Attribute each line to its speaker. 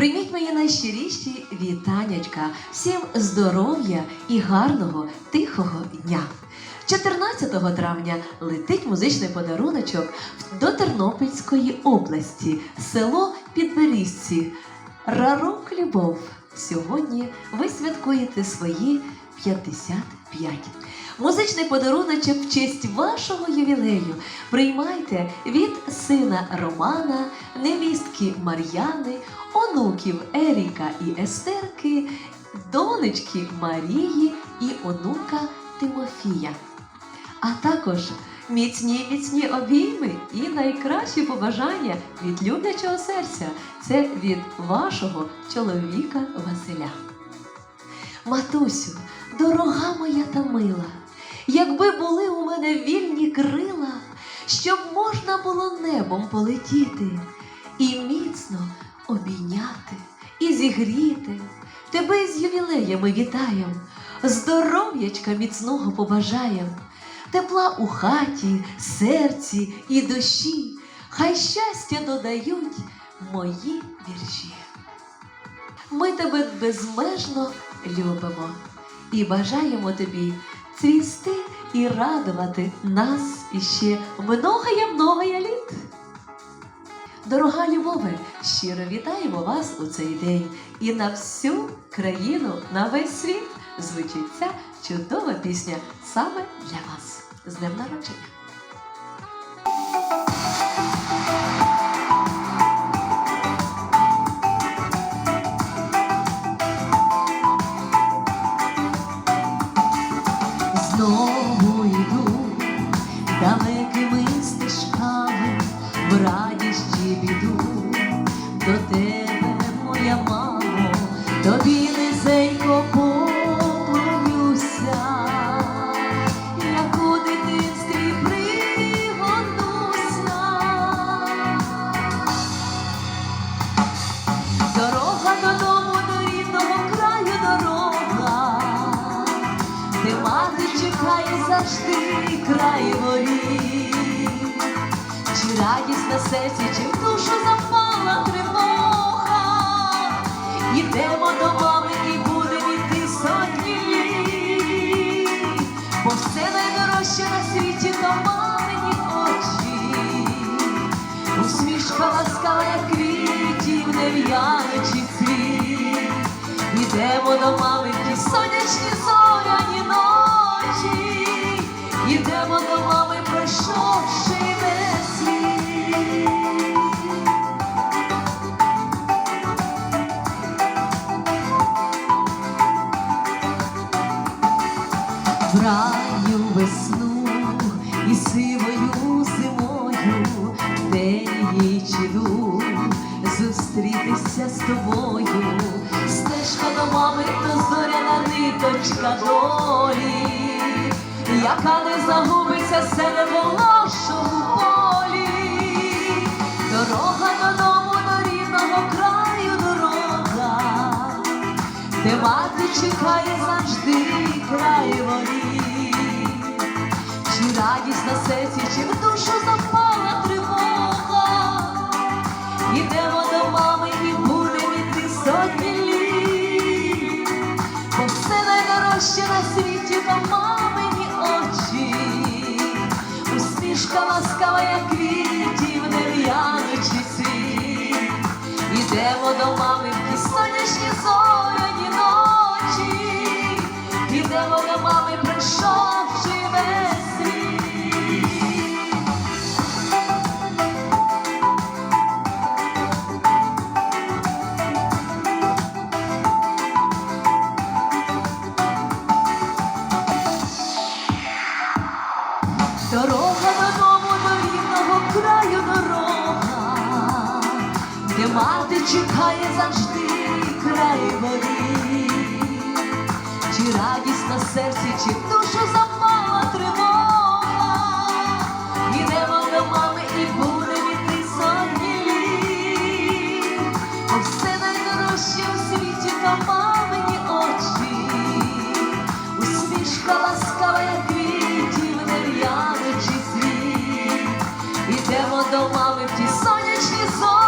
Speaker 1: Прийміть мої найщиріші вітанячка, всім здоров'я і гарного тихого дня. 14 травня летить музичний подаруночок до Тернопільської області, село Підберізці. Рарок Любов. Сьогодні ви святкуєте свої 55. Музичний подаруночок в честь вашого ювілею приймайте від сина Романа, невістки Мар'яни, онуків Еріка і Естерки, донечки Марії і онука Тимофія. А також міцні міцні обійми і найкращі побажання від люблячого серця. Це від вашого чоловіка Василя. Матусю, дорога моя та мила, якби були у мене вільні крила, щоб можна було небом полетіти і міцно обійняти і зігріти. Тебе з ювілеями вітаєм, здоров'ячка міцного побажаєм, тепла у хаті, серці і душі, хай щастя додають мої вірші. Ми тебе безмежно любимо і бажаємо тобі цвісти і радувати нас іще многоє-многоє літ. Дорога Любове, щиро вітаємо вас у цей день і на всю країну, на весь світ звучить ця чудова пісня саме для вас. З днем народження! До тебе, моя мамо, тобі низенько поклонюся, як у дитинстві пригодуся. Дорога додому до рідного краю дорога, де мати чекає завжди край воріт. Радість на серці, чи в душу в'яночий світ. Ідемо до мами сонячні зоряні ночі. Тобою, стежка до мами, то зоряна ниточка долі, яка не загубиться серед волошому полі, дорога додому до рідного краю дорога де мати чекає завжди край воріт. Найдорожче на світі то мамині очі. Усмішка ласкава, як квітів, мати чекає завжди край води, чи радість на серці, чи душу запала тривога, Ідемо до мами і буде від сотні літ, все найдорожче в світі та мамині очі, усмішка ласкава, як квітів, нев'яночий світ, ідемо до мами в ті сонячні зорі.